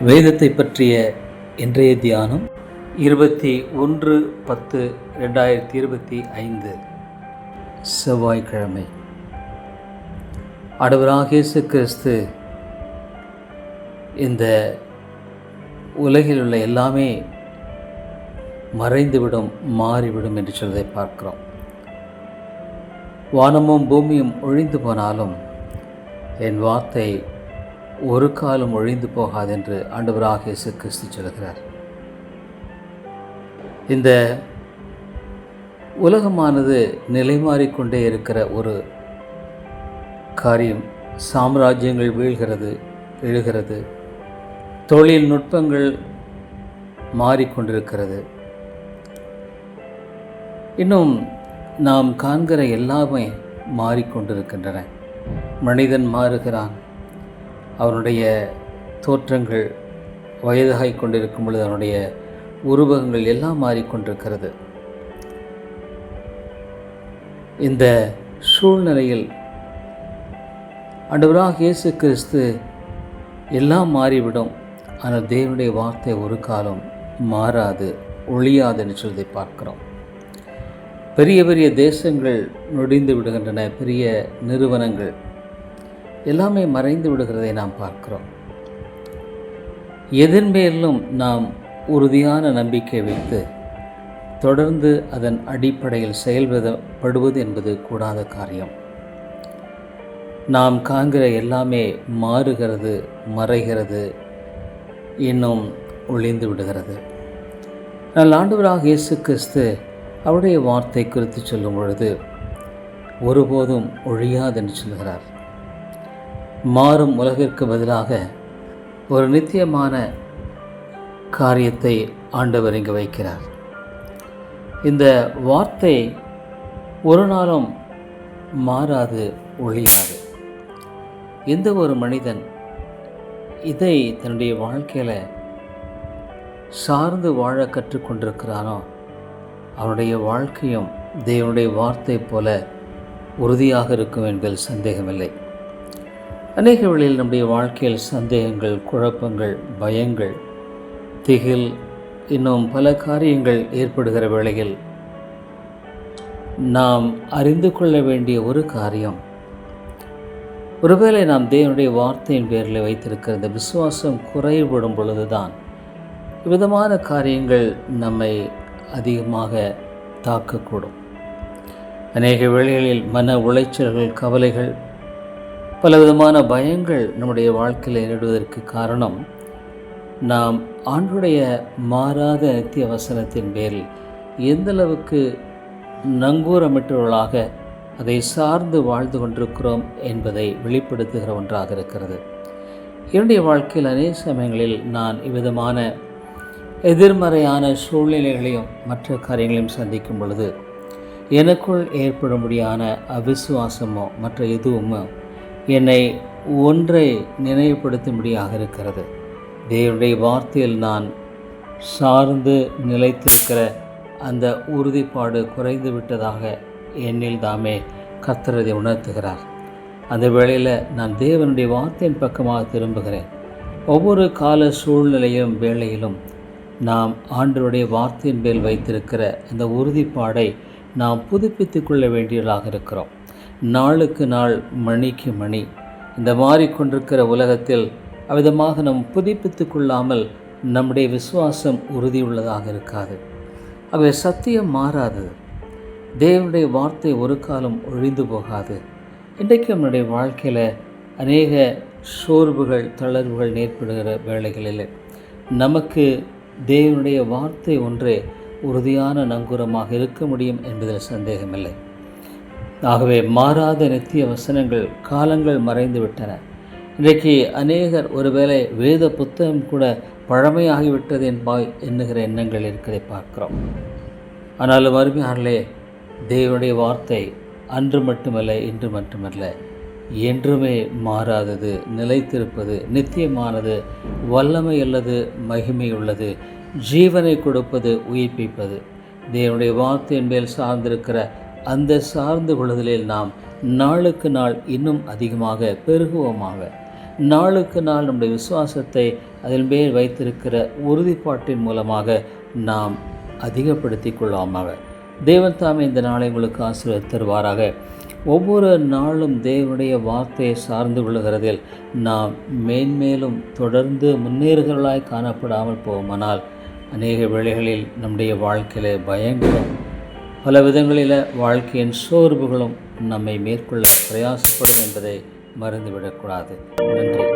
வேதத்தை பற்றிய இன்றைய தியானம் இருபத்தி ஒன்று பத்து ரெண்டாயிரத்தி இருபத்தி ஐந்து. செவ்வாய்க்கிழமை. ஆண்டவராக இயேசு கிறிஸ்து இந்த உலகில் உள்ள எல்லாமே மறைந்துவிடும் மாறிவிடும் என்று சொல்வதை பார்க்கிறோம். வானமும் பூமியும் ஒழிந்து போனாலும் என் வார்த்தை ஒரு காலம் ஒழிந்து போகாதென்று ஆண்டவராக இயேசு கிறிஸ்து சொல்கிறார் இந்த உலகமானது நிலை மாறிக்கொண்டே இருக்கிற ஒரு காரியம் சாம்ராஜ்யங்கள் வீழ்கிறது எழுகிறது தொழில்நுட்பங்கள் மாறிக்கொண்டிருக்கிறது. இன்னும் நாம் காண்கிற எல்லாமே மாறிக்கொண்டிருக்கின்றன. மனிதன் மாறுகிறான் அவனுடைய தோற்றங்கள் வயதாகி கொண்டிருக்கும் பொழுது அவனுடைய உருவகங்கள் எல்லாம் மாறிக்கொண்டிருக்கிறது. இந்த சூழ்நிலையில் அண்டவராக இயேசு கிறிஸ்து எல்லாம் மாறிவிடும். ஆனால் தேவனுடைய வார்த்தை ஒரு காலம் மாறாது ஒழியாதுன்னு சொல்வதை பார்க்கிறோம். பெரிய பெரிய தேசங்கள் நொடிந்து விடுகின்றன பெரிய நிறுவனங்கள் எல்லாமே மறைந்து விடுகிறதை நாம் பார்க்கிறோம். எதன் மேலும் நாம் உறுதியான நம்பிக்கை வைத்து தொடர்ந்து அதன் அடிப்படையில் செயல்படுவது என்பது கூடாத காரியம். நாம் காண்கிற எல்லாமே மாறுகிறது மறைகிறது இன்னும் ஒளிந்து விடுகிறது. ஆனால் ஆண்டவராக இயேசு கிறிஸ்து அவருடைய வார்த்தை குறித்து சொல்லும் பொழுது ஒருபோதும் ஒழியாதென்று சொல்கிறார். மாறும் உலகிற்கு பதிலாக ஒரு நித்தியமான காரியத்தை ஆண்டவர் இங்கு வைக்கிறார். இந்த வார்த்தை ஒரு நாளும் மாறாது ஒழியாது. எந்த ஒரு மனிதன் இதை தன்னுடைய வாழ்க்கையில் சார்ந்து வாழ கற்றுக்கொண்டிருக்கிறானோ அவனுடைய வாழ்க்கையும் தேவனுடைய வார்த்தை போல உறுதியாக இருக்கும் என்பதில் சந்தேகமில்லை. அநேக வேளையில் நம்முடைய வாழ்க்கையில் சந்தேகங்கள் குழப்பங்கள் பயங்கள் திகில் இன்னும் பல காரியங்கள் ஏற்படுகிற வேளையில் நாம் அறிந்து கொள்ள வேண்டிய ஒரு காரியம். ஒருவேளை நாம் தேவனுடைய வார்த்தையின் பேரில் வைத்திருக்கிற இந்த விசுவாசம் குறைபடும் பொழுதுதான் விதமான காரியங்கள் நம்மை அதிகமாக தாக்கக்கூடும். அநேக வேளைகளில் மன உளைச்சல்கள் கவலைகள் பலவிதமான பயங்கள் நம்முடைய வாழ்க்கையில் நேரிடுவதற்கு காரணம் நாம் ஆண்டுடைய மாறாத நித்திய வசனத்தின் பேரில் எந்தளவுக்கு நங்கூரமிட்டவர்களாக அதை சார்ந்து வாழ்ந்து கொண்டிருக்கிறோம் என்பதை வெளிப்படுத்துகிற ஒன்றாக இருக்கிறது. என்னுடைய வாழ்க்கையில் அநேக சமயங்களில் நான் இவ்விதமான எதிர்மறையான சூழ்நிலைகளையும் மற்ற காரியங்களையும் சந்திக்கும் பொழுது எனக்குள் ஏற்படும்படியான அவிசுவாசமோ மற்ற எதுவுமோ என்னை ஒன்றை நினைவுபடுத்தும்படியாக இருக்கிறது. தேவனுடைய வார்த்தையில் நான் சார்ந்து நிலைத்திருக்கிற அந்த உறுதிப்பாடு குறைந்து விட்டதாக என்னில் தாமே கர்த்தரதை உணர்த்துகிறார். அந்த வேளையில் நான் தேவனுடைய வார்த்தையின் பக்கமாக திரும்புகிறேன். ஒவ்வொரு கால சூழ்நிலையும் வேளையிலும் நாம் ஆண்டருடைய வார்த்தையின் மேல் வைத்திருக்கிற அந்த உறுதிப்பாடை நாம் புதுப்பித்து கொள்ள வேண்டியதாக இருக்கிறோம். நாளுக்கு நாள் மணிக்கு மணி. இந்த மாறிக்கொண்டிருக்கிற உலகத்தில் அவ்விதமாக நம் புதுப்பித்து கொள்ளாமல் நம்முடைய விசுவாசம் உறுதியுள்ளதாக இருக்காது. அவை சத்தியம் மாறாது. தேவனுடைய வார்த்தை ஒரு காலம் ஒழிந்து போகாது. இன்றைக்கு நம்முடைய வாழ்க்கையில் அநேக சோர்வுகள் தளர்வுகள் ஏற்படுகிற வேளைகளில் நமக்கு தேவனுடைய வார்த்தை ஒன்றே உறுதியான நங்குரமாக இருக்க முடியும் என்பதில் சந்தேகமில்லை. ஆகவே மாறாத நித்திய வசனங்கள் காலங்கள் மறைந்து விட்டன. இன்றைக்கு அநேகர் ஒருவேளை வேத புத்தகம் கூட பழமையாகிவிட்டது என்பாய் எண்ணுகிற எண்ணங்கள் இருக்கிறதை பார்க்கிறோம். ஆனாலும் அருமையானே தேவனுடைய வார்த்தை அன்று மட்டுமல்ல இன்று மட்டுமல்ல என்றுமே மாறாதது நிலைத்திருப்பது நித்தியமானது வல்லமை அல்லது மகிமை உள்ளது ஜீவனை கொடுப்பது உயிர்ப்பிப்பது. தேவனுடைய வார்த்தையின் மேல் சார்ந்திருக்கிற அந்த சார்ந்து கொள்ளுதலில் நாம் நாளுக்கு நாள் இன்னும் அதிகமாக பெருகுவோமாக. நாளுக்கு நாள் நம்முடைய விசுவாசத்தை அதில் மேல் வைத்திருக்கிற உறுதிப்பாட்டின் மூலமாக நாம் அதிகப்படுத்தி கொள்வோமாக. தேவன் தாமே இந்த நாளை உங்களுக்கு ஆசீர்வாத தருவாராக. ஒவ்வொரு நாளும் தேவனுடைய வார்த்தையை சார்ந்து கொள்ளுகிறதில் நாம் மேன்மேலும் தொடர்ந்து முன்னேறுகிறவர்களாய் காணப்படாமல் போவோமானால் அநேக வேளைகளில் நம்முடைய வாழ்க்கையில் பயங்கரம் பல விதங்களில் வாழ்க்கையின் சோர்வுகளும் நம்மை மேற்கொள்ள பிரயாசப்படும் என்பதை மறந்துவிடக்கூடாது. நன்றி.